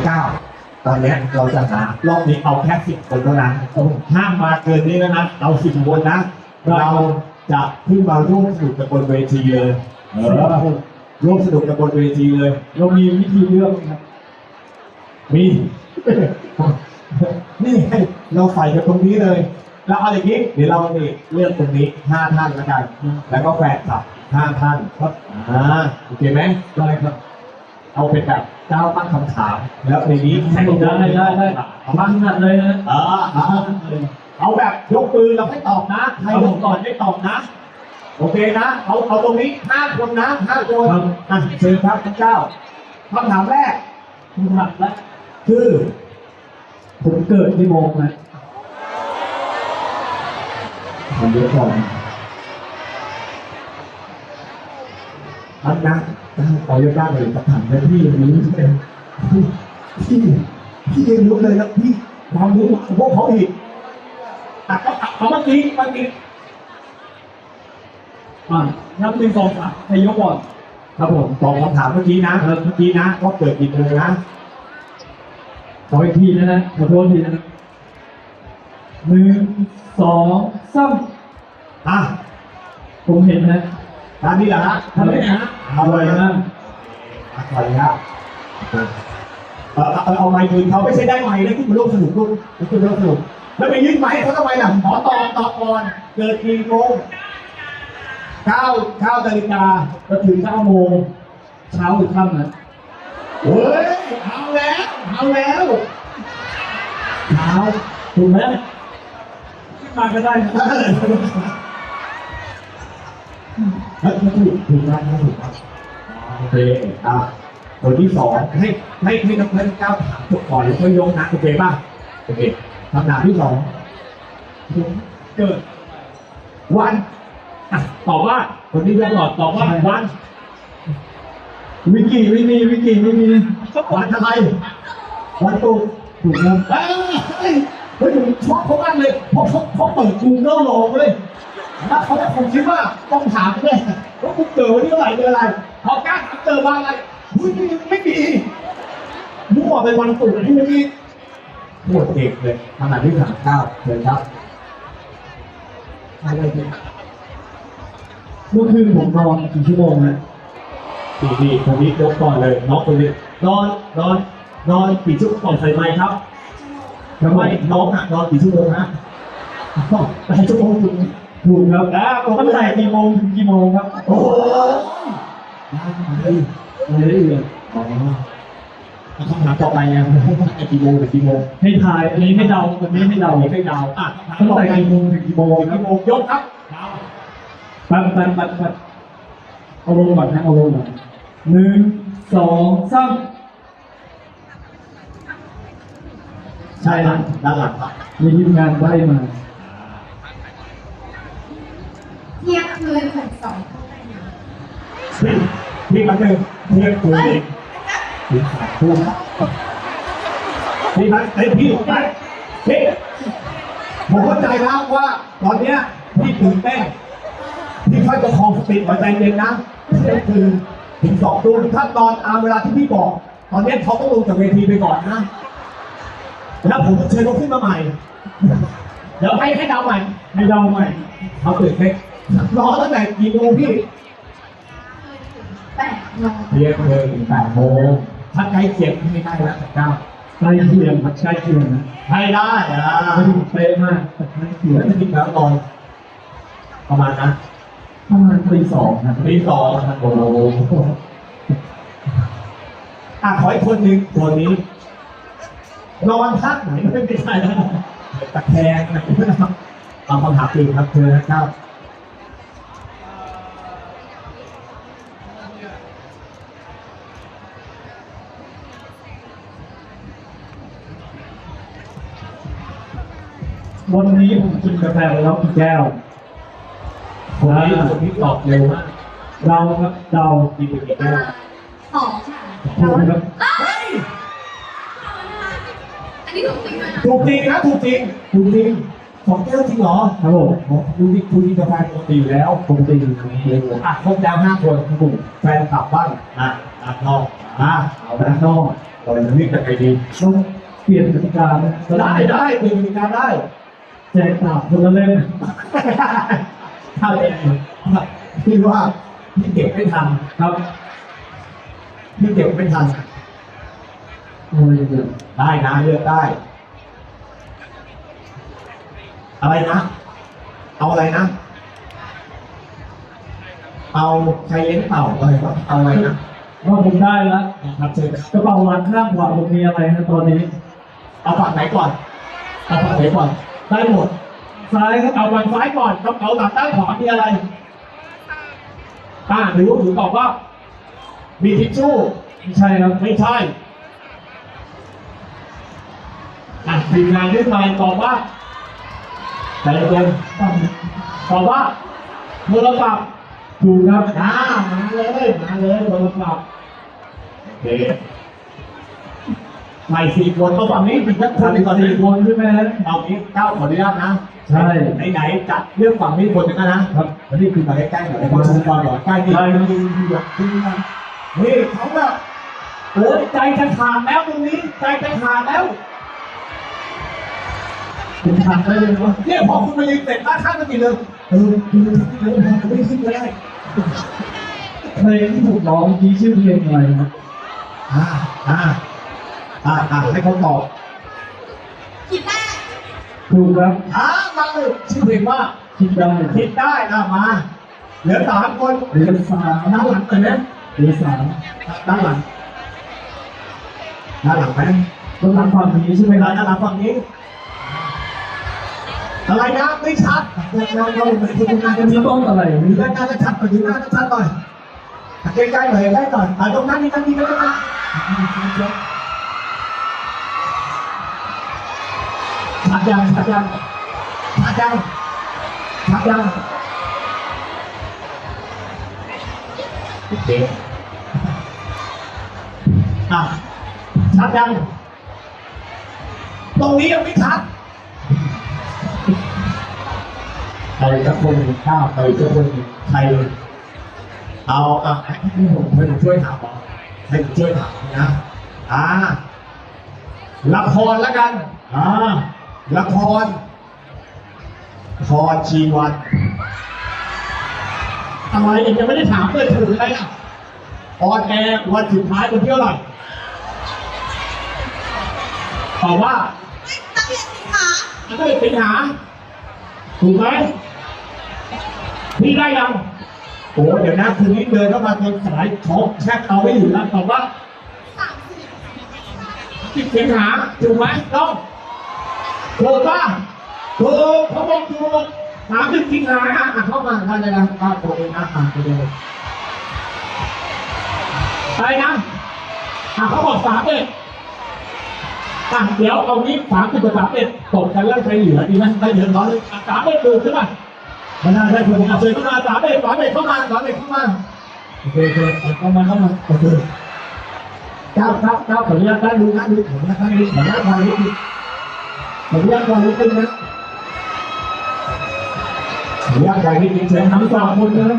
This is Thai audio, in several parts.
องก้าวตอนเนี้ยเราจะหารอบนี้เอาแค่สิบคนเท่านั้นห้ามมาเกินนี้แล้วนะเอาสิบคนนะ เราจะขึ้นมาร่วมสนุกกันบนเวทีเลยเออร่วมสนุกกันบนเวทีเลย เรามีวิธีเลือกไหมครับมีนี่ไงเราใส่กันตรงนี้เลยแล้วเอาอย่างนี้เดี๋ยวเราเนี่ยเลือกตรงนี้ห้าท่านแล้วกัน แล้วก็แฟนคลับห้าท่านครับอ่าโอเคไหมได้ครับ เอาเป็นแบบเจ้าตั้งคำถาม แล้วในนี้แข่งได้ได้ได้เอามามาถนัดเลยนะเออเอาเอาแบบยกมือเราให้ตอบนะใครลงก่อนไม่ตอบนะ โอเคนะ เอาเอาตรงนี้ห้าคนนะห้าคนอะเชิญครับท่านเจ้าคำถามแรกผมถนัดแล้วคือผมเกิดที่โมงนะทำเยอะก่อน อันนะขอเยอะมากเลยคำถามเลยพี่ยังรู้เลยพี่พี่พี่ยังรู้เลยแล้วพี่ความรู้ของพวกเขาอีกอะก็เอาเมื่อกี้เมื่อกี้อะนับหนึ่งสองสามใครยกก่อนครับผมตอบคำถามเมื่อกี้นะเมื่อกี้นะว่าเกิดกี่โมงนะขออีกทีนะนะขอโทษทีนะหนึ่งสองสามอะผมเห็นนะ ด้านนี้แหละฮะทำไมนะเอาเลยนะอ่อยครับเออเอาเอาเอาไมค์คืนเขาไม่ใช่ได้ไมค์นะที่มาร่วมสนุกร่วมที่มาร่วมสนุก แล้วไปยื่นไม้เขาทำไมล่ะขอตอตอก่อนเกิดกี่โมงเก้าเก้านาฬิกาก็ถึงเก้าโมงเช้าหรือค่ำนะเฮ้ยเอาแล้วเอาแล้วเช้าถูกไหมขึ้นมาก็ได้ เฮ้ยไม่ถูกถูกมากไม่ถูกมากโอเคอะตัวที่สองให้ให้ให้น้องเพื่อนก้าวถามจบก่อนแล้วค่อยยกนะโอเคป่ะโอเคคำถามที่สองผมเกิดวันอะตอบว่าคนที่เลือกก่อนตอบว่าวันวิกิไม่มีวิกิไม่มีวันอะไรวันศุกถูกครับเอ้ยเฮ้ยเฮ้ยผมชอบเขามากเลยเพราะเขาเขาเปิดกูเกิลลงเลย ถ้าเขาคงคิดว่าต้องถามเลยว่ากูเกิดวันที่เท่าไหร่เดือนอะไรพอกล้าถามเกิดวันอะไรอุ้ยไม่มีมั่วเป็นวันศุกร์ที่นี่ปวดเด็กเลยขนาดที่สามเก้าเลยครับอะไรเนี่ยเมื่อคืนผมนอนกี่ชั่วโมงนะดีดีคนนี้ยกก่อนเลยน้องคนนี้นอนนอนนอนกี่ชั่วโมงก่อนใส่ไม้ครับทำไมน้องอะนอนกี่ชั่วโมงฮะอ้าวหลายชั่วโมงถูก ถูกครับแล้วผมตั้งแต่กี่โมงถึงกี่โมงครับ โอ้โหได้รายละเอียอ๋อคำถามต่อไปไงกี่โมงถึงกี่โมงให้ทายอันนี้ให้เดาอันนี้ให้เดาให้เดาอะตั้งต่อแต่กี่โมงถึงกี่โมงกี่โมงยกครับเดาปัดปัดปัดปัดเอาลงก่อนนะเอาลงก่อนหนึ่งสองสามใช่นะด้านหลังครับมีทีมงานได้มา เที่ยงคืนถึงสองทุ่มเลยนะ พี่ พี่มาเจอเที่ยงคืนเองถึงสามทุ่มพี่มาไอ้พี่ไปพี่ผมเข้าใจแล้วว่าตอนเนี้ยพี่ตื่นเต้นพี่ค่อยประคองสติหัวใจเย็นนะเที่ยงคืนถึงสองทุ่มถ้าตอนอาเวลาที่พี่บอก ตอนนี้เขาต้องลงจากเวทีไปก่อนนะ แล้วผมจะเชิญเขาขึ้นมาใหม่ เดี๋ยวให้ให้เดาใหม่ให้เดาใหม่เขาตื่นเต้นรอตั้งแต่กี่โมงพี่ เที่ยงคืนถึงแปดโมงถ้าใกล้เคียงไม่ได้แล้วเก้าใกล้เคียงครับใกล้เคียงนะให้ได้อะไม่ถึงเป๊ะมากแต่ใกล้เคียงแล้วจะกินแล้วนอนประมาณนั้นประมาณตีสองนะตีสองโอ้โหอะขออีกคนหนึ่งคนนี้นอนพักไหนไม่เป็นไรนะตะแคงอะไรนะครับเอาคำถามตื่นครับเชิญนะครับ วันนี้ผมกินกาแฟไปแล้วกี่แก้วคนนี้คนนี้ตอบเร็วมากเราครับเดากินไปกี่แก้วสองค่ะถูกครับเฮ้ยอันนี้ถูกจริงไหมนะถูกจริงนะถูกจริงถูกจริงสสองแก้วจริงเหรอครับผมผมดูที่คุณกินกาแฟปกติอยู่แล้วปกติอยู่ในเรืออะครบแล้วห้าคนครับผมแฟนกลับบ้านอะอะนอกอะเอาด้าละนนอกเราจะวิ่งกันไปดีต้องเปลี่ยนกติกานะก็ได้ได้เป็นกติกาได้ แจกดาบคนละเล่มถ้าเป็นพี่ว่าพี่เก็บไม่ทันครับพี่เก็บไม่ทันโอ้ยเดี๋ยวได้นะเลือกได้ อะไรนะ เอาอะไรนะ เอาใครเลี้ยงเต่าอะไรวะเอาอะไรนะว่าผมได้แล้วครับเชิญครับกระเป๋าหลังข้างขวาผมมีอะไรนะตอนนี้ เอาฝั่งไหนก่อน เอาฝั่งไหนก่อน ได้หมด ซ้ายครับเอาฝั่งซ้ายก่อนกระเป๋าหลังด้านขวามีอะไรอ่าหรือหรือตอบว่า มีทิชชู่ไม่ใช่ครับไม่ใช่อะทีมงานขึ้นมาตอบว่าใจเย็นตอบว่าโทรศัพท์ถูกครับอ่ามาเลยมาเลยโทรศัพท์โอเค ใส่สี่คนเอาฝั่งนี้อีกสักคนหนึ่งก่อนสี่สี่คนใช่ไหมฮะเอานี้เก้าขออนุญาตนะใช่ไหนๆจัดเรื่องฝั่งนี้คนหนึงนะนะครับแล้วนี่คือมาใกล้ๆหน่อยมาชมก่อนหน่อยใกล้นี่ใช่ครับดูดูแบบดูนะนี่เขาแบบโอ้ยใจจะขาดแล้วตรงนี้ใจจะขาดแล้วผมทำได้เลยว่าเนี่ยพอคุณมายืนเสร็จด้านข้างก็ติดเลยเออคือเออมันไม่ขึ้นก็ได้เพลงที่ผมร้องเมื่อกี้ชื่อเพลงอะไรนะอ่าอ่า อ่าอ่าให้เขาตอบคิดได้ถูกครับอ่ามาเลยชื่อเพลงว่าคิดได้คิดได้นะมาเหลือสามคนเดือนสามด้านหลังเลยนะเดือนสามด้านหลังด้านหลังไหมต้องทำความนี้ใช่ไหมเวคลารับด้านหลังฝั่งนี้อะไรนะไม่ชัดเราเราเหมือนคุณงานจะจะมีมีต้นอะไรหรือหน้าจะชัดหน่อยหรือหน้าจะชัดหน่อยใกล้ๆหน่อยใกล้ๆหน่อยอ่าตรงนั้นนี่นั่นนี่นั่นนะ ชัดยังชัดยังชัดยังชัดยังโอเคอะชัดยัง ตรงนี้ยังไม่ชัดใครสักคนหนึ่งข้าวใครสักคนหนึ่งใครเอาอะให้ผมให้ผมช่วยถามเอให้ผมช่วยถามนะอ่าละครแล้วกันอ่า ละครพรชีวันอะไรอีกยังไม่ได้ถามเลยถึงอะไรอะออนแอร์วันสุดท้ายวันที่เท่าไหร่ตอบว่านักเรียนสิคะอันนี้สิงหาถูกไหมพี่ได้ยังโอ้เดี๋ยวนะคืนนี้เดินเข้ามาตอนสายช็อกแชทเอาไม่อยู่แล้วตอบว่าสามสิบสิบสิงหาถูกไหมต้อง ถูกป่ะถูกเขาบอกถูกสามสิบสิงหาอะเข้ามาได้เลยนะอะโอเคนะอะโอเคไปนะอะเขาบอกสามเอ็ดอะเดี๋ยวเอานี้สามสิบกับสามเอ็ดตกกันแล้วใครเหลือดีไหมใครเหลือน้อยเลยสามเอ็ดดูใช่ป่ะไม่ได้ได้ผมเอาเชิญเข้ามาสามเอ็ดสามเอ็ดเข้ามาสามเอ็ดเข้ามาโอเคโอเคเข้ามาเข้ามาโอเคเจ้าเจ้าเจ้าขออนุญาตได้ดูนะดูขออนุญาตได้ดูขออนุญาตวางนิด นึงขออนุญาตวางนิดนึงนะขออนุญาตวางนิดนึงเชิญทั้งสองคนนะ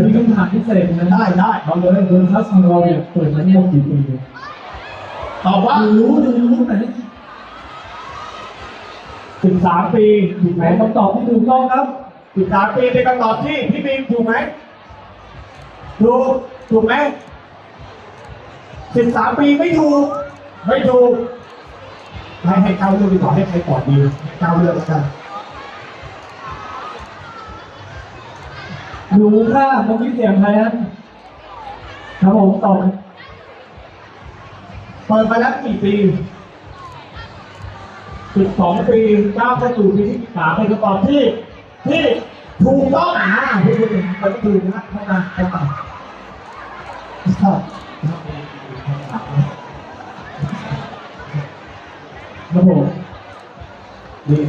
มีคำถามพิเศษนะได้ได้เอาเลยเดือนทัสของเราเนี่ยเปิดมาทั้งหมดกี่ปีตอบว่ารู้ดูรู้ไหนสิบสามปีถูกไหมคำตอบที่ถูกต้องครับสิบสามปีเป็นคำตอบที่พี่บีมถูกไหมถูก ถูกไหมสิบสามปีไม่ถูก ไม่ถูกให้ให้เก้าเลือกดีกว่าให้ใครตอบดีให้เก้าเลือกแล้วกันรู้ค่ะเมื่อกี้เสียงใครฮะครับผมตอบเปิดมาแล้วกี่ปีสิบสองปีก้าวเข้าสู่ปีที่สามเป็นคำตอบที่ ที่ถูกต้องอ่าพูดถึงคนที่ถูกนะเข้ามาเข้ามา ชอบครับผมนี่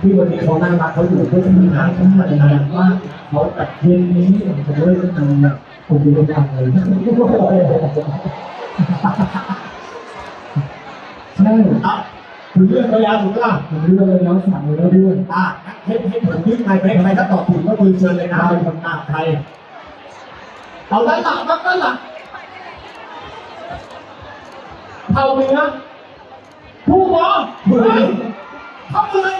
ที่วันนี้เขานั่งรักเขาอยู่เพื่อที่งานเขาทำงานมากเขาแบบเย็นนี้ผมจะเลิกกันเนี่ยผมดูตัวอย่างเลยใช่อะคือเรื่องระยะถูกปะล่ะผมเลือกเลยแล้วสั่งเลยแล้วด้วยอะให้ให้ผมยื่นไมค์ไปให้ใครถ้าตอบถูกก็คือเชิญเลยนะเป็นคนตามใคร เอาด้านหลังครับด้านหลังเท่าเนื้อผู้หมอเฮ้ยเข้ามาเลย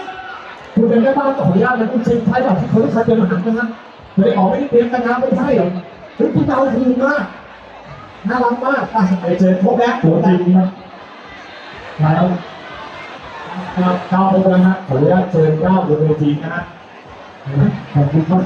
คุณเป็นแม่บ้านขออนุญาตนะคุณเชิญใช้แบบที่เขาได้ใช้เป็นอาหารนะฮะไม่ได้ออกไม่ได้เตรียมกันนะไม่ใช่หรอกเฮ้ยคุณเอาคืนมากน่ารักมากอะไปเจอพวกแรกตัวจริงครับแล้วครับก้าวพบนะฮะขออนุญาตเชิญก้าวบนเวทีนะฮะขอบคุณครับ